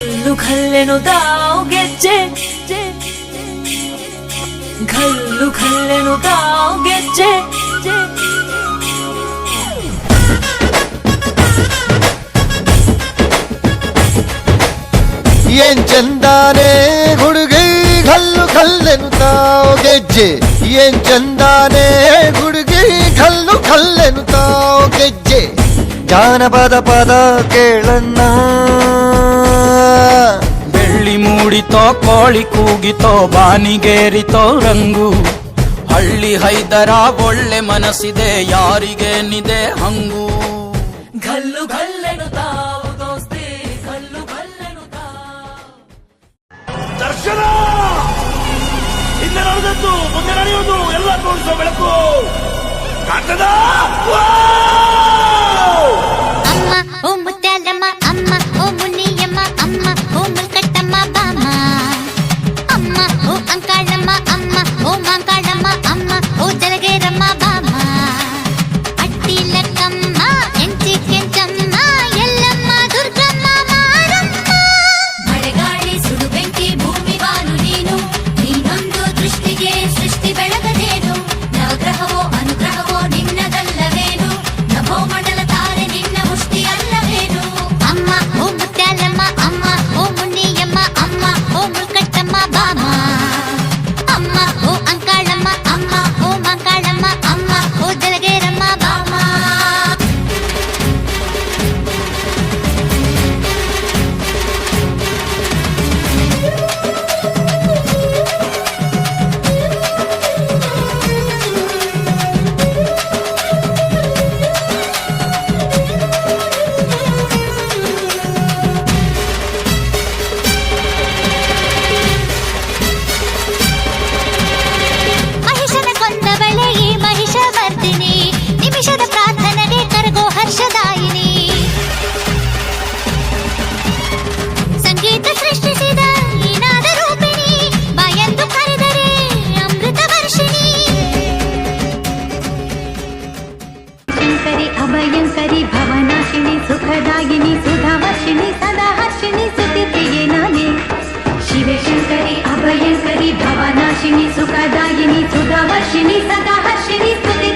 ಘಲ್ಲು ಘಲ್ಲೆನು ತಾವು ಗೆಜ್ಜೆ ಘಲ್ಲು ಘಲ್ಲೆನು ತಾವು ಗೆಜ್ಜೆ ಏನ್ ಚಂದಾನೆ ಹುಡುಗಿ ಕಲ್ಲು ಕಲ್ಲೆನು ತಾವು ಗೆಜ್ಜೆ ಏನ್ ಚಂದಾನೆ ಹುಡುಗಿ ಕಲ್ಲು ಕಲ್ಲೆನು ತಾವು ಗೆಜ್ಜೆ ಜಾನಪದ ಪದ ಕೇಳನ್ನ ಬೆಳ್ಳಿ ಮೂಡಿತೋ ಕೋಳಿ ಕೂಗಿತೋ ಬಾನಿಗೇರಿತೋ ರಂಗು. ಹಳ್ಳಿ ಹೈದರ ಒಳ್ಳೆ ಮನಸ್ಸಿದೆ ಯಾರಿಗೇನಿದೆ ಹಂಗು. ಗಲ್ಲು ಗಲ್ಲೆನು ತಾವು ದೋಸ್ತಿ ಗಲ್ಲು ಗಲ್ಲೆನು ದರ್ಶನ! ಹಿಂದೆ ನಡೆದದ್ದು ಮುಂದೆ ನಡೆಯುವುದು ಎಲ್ಲ ತೋರಿಸೋ ಬೆಳಕು. ಕಾಣ್ತದ? అమ్మ ఓ ముత్యాల भवानाशिनि सुखदागिनी सुधवशिनी सदा शिनि सुरि अभय सरि भवानानि सुखदागिनी सुधवशिनी सदार्षि